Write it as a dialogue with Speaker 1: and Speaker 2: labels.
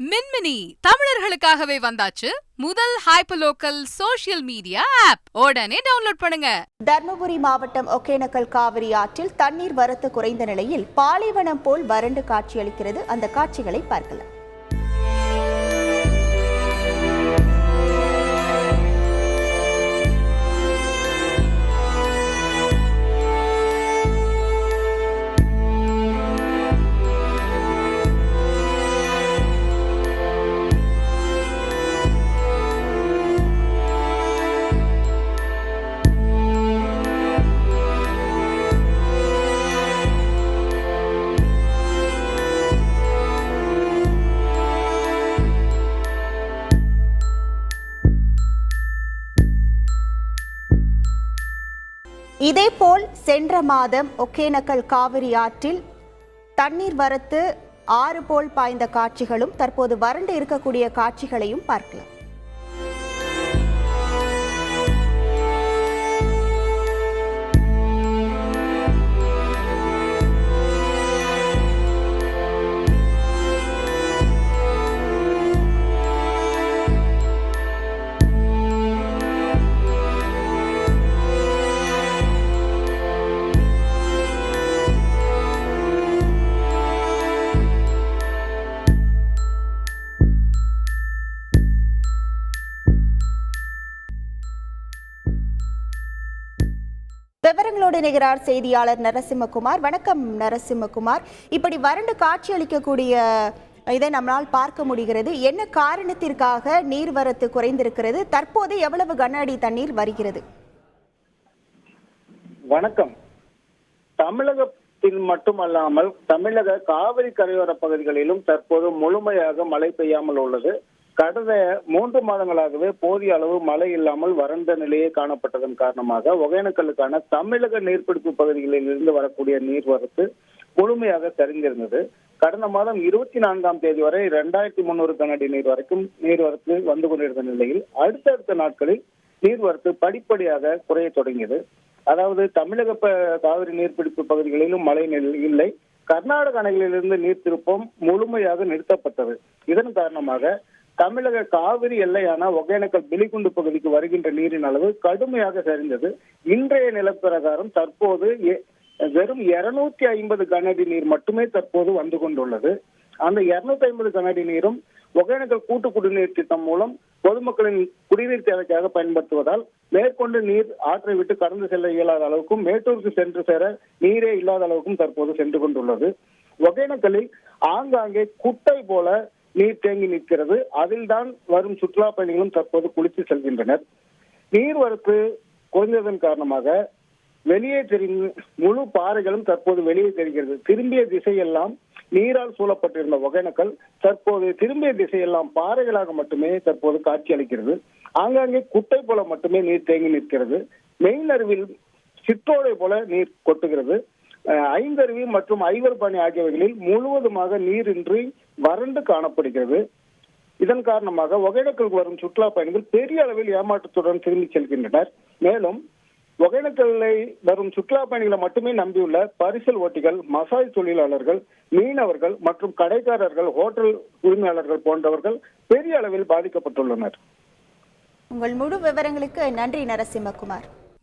Speaker 1: மின்மினி தமிழர்களுக்காகவே வந்தாச்சு முதல் ஹைப்பலோக்கல் சோஷியல் மீடியா ஆப். உடனே டவுன்லோட் பண்ணுங்க.
Speaker 2: தர்மபுரி மாவட்டம் ஒகேனக்கல் காவிரி ஆற்றில் தண்ணீர் வரத்து குறைந்த நிலையில் பாலைவனம் போல் வறண்டு காட்சியளிக்கிறது. அந்த காட்சிகளை பார்க்கலாம். இதேபோல் சென்ற மாதம் ஒகேனக்கல் காவிரி ஆற்றில் தண்ணீர் வரத்து ஆறு போல் பாய்ந்த காட்சிகளும் தற்போது வறண்டு இருக்கக்கூடிய காட்சிகளையும் பார்க்கலாம். விவரங்களோடு நிகரார் செய்தியாளர் நரசிம்மகுமார். வணக்கம் நரசிம்மகுமார். இப்படி வறண்டு காட்சி அளிக்கக்கூடிய இதை நம்மளால் பார்க்க முடிகிறது. என்ன காரணத்திற்காக நீர்வரத்து குறைந்திருக்கிறது? தற்போது எவ்வளவு கன அடி தண்ணீர் வருகிறது?
Speaker 3: வணக்கம். தமிழகத்தில் மட்டுமல்லாமல் தமிழக காவிரி கரையோர பகுதிகளிலும் தற்போது முழுமையாக மழை பெய்யாமல் உள்ளது. கடந்த மூன்று மாதங்களாகவே போதிய அளவு மழை இல்லாமல் வறண்ட நிலையே காணப்பட்டதன் காரணமாக ஒகேனக்கலுக்கான தமிழக நீர்பிடிப்பு பகுதிகளில் இருந்து வரக்கூடிய நீர்வரத்து முழுமையாக சரிந்திருந்தது. கடந்த மாதம் இருபத்தி நான்காம் தேதி வரை இரண்டாயிரத்தி முன்னூறு கனடி நீர் வரைக்கும் நீர்வரத்து வந்து கொண்டிருந்த நிலையில் அடுத்தடுத்த நாட்களில் நீர்வரத்து படிப்படியாக குறைய தொடங்கியது. அதாவது தமிழக ப- காவிரி நீர்பிடிப்பு பகுதிகளிலும் மழை இல்லை. கர்நாடக அணைகளிலிருந்து நீர் திருப்பம் முழுமையாக நிறுத்தப்பட்டது. இதன் காரணமாக தமிழக காவிரி எல்லையான ஒகேனக்கல் பிலிகுண்டு பகுதிக்கு வருகின்ற நீரின் அளவு கடுமையாக சரிந்தது. இன்றைய நிலப்பிரகாரம் தற்போது எ- வெறும் இருநூத்தி ஐம்பது கனஅடி நீர் மட்டுமே தற்போது வந்து கொண்டுள்ளது. அந்த இருநூத்தி ஐம்பது கனஅடி நீரும் ஒகேனக்கல் கூட்டு குடிநீர் திட்டம் மூலம் பொதுமக்களின் குடிநீர் தேவைக்காக பயன்படுத்துவதால் மேற்கொண்டு நீர் ஆற்றை விட்டு கடந்து செல்ல இயலாத அளவுக்கும் மேட்டூருக்கு சென்று சேர நீரே இல்லாத அளவுக்கும் தற்போது சென்று கொண்டுள்ளது. ஒகேனக்கலில் ஆங்காங்கே குட்டை போல நீர் தேங்கி நிற்கிறது. அதில்தான் வரும் சுற்றுலா பயணிகளும் தற்போது குளித்து செல்கின்றனர். நீர்வரத்து குறைந்ததன் காரணமாக வெளியே தெரிந்து முழு பாறைகளும் தற்போது வெளியே தெரிகிறது. திரும்பிய திசையெல்லாம் நீரால் சூழப்பட்டிருந்த ஒகேனக்கல் தற்போது திரும்பிய திசையெல்லாம் பாறைகளாக மட்டுமே தற்போது காட்சி அளிக்கிறது. ஆங்காங்கே குட்டை போல மட்டுமே நீர் தேங்கி நிற்கிறது. மெயின் அருவில் சிற்றோடை போல நீர் கொட்டுகிறது. ஐந்தருவி மற்றும் ஐவர் பணி ஆகியவைகளில் முழுவதுமாக நீரின்றி வறண்டு காணப்படுகிறது. இதன் காரணமாக ஒகேனக்கலுக்கு வரும் சுற்றுலா பயணிகள் பெரிய அளவில் ஏமாற்றத்துடன் திரும்பி செல்கின்றனர். மேலும் ஒகேனக்கல்லை வரும் சுற்றுலா பயணிகளை மட்டுமே நம்பியுள்ள பரிசல் ஓட்டிகள் மசாஜ் தொழிலாளர்கள் மீனவர்கள் மற்றும் கடைக்காரர்கள் ஹோட்டல் உரிமையாளர்கள் போன்றவர்கள் பெரிய அளவில் பாதிக்கப்பட்டுள்ளனர்.
Speaker 2: உங்கள் முழு விவரங்களுக்கு நன்றி நரசிம்மகுமார்.